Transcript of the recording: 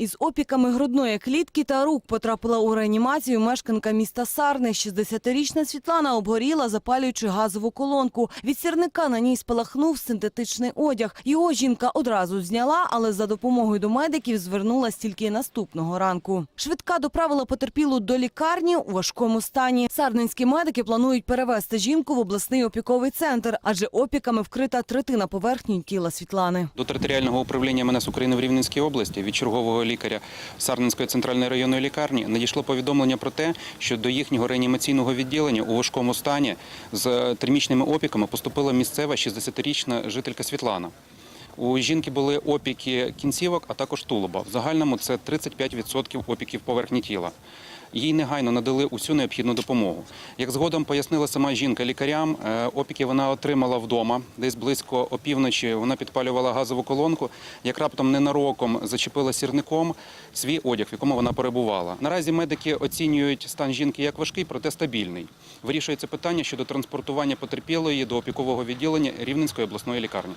Із опіками грудної клітки та рук потрапила у реанімацію мешканка міста Сарни. 60-річна Світлана обгоріла, запалюючи газову колонку. Від сірника на ній спалахнув синтетичний одяг. Його жінка одразу зняла, але за допомогою до медиків звернулась тільки наступного ранку. Швидка доправила потерпілу до лікарні у важкому стані. Сарненські медики планують перевезти жінку в обласний опіковий центр, адже опіками вкрита третина поверхні тіла Світлани. До територіального управління МНС України в Рівненській області від чергового лікаря Сарненської центральної районної лікарні надійшло повідомлення про те, що до їхнього реанімаційного відділення у важкому стані з термічними опіками поступила місцева 60-річна жителька Світлана. У жінки були опіки кінцівок, а також тулуба. В загальному це 35% опіків поверхні тіла. Їй негайно надали усю необхідну допомогу. Як згодом пояснила сама жінка лікарям, е, опіки вона отримала вдома. Десь близько опівночі вона підпалювала газову колонку, як раптом ненароком зачепила сірником свій одяг, в якому вона перебувала. Наразі медики оцінюють стан жінки як важкий, проте стабільний. Вирішується питання щодо транспортування потерпілої до опікового відділення Рівненської обласної лікарні.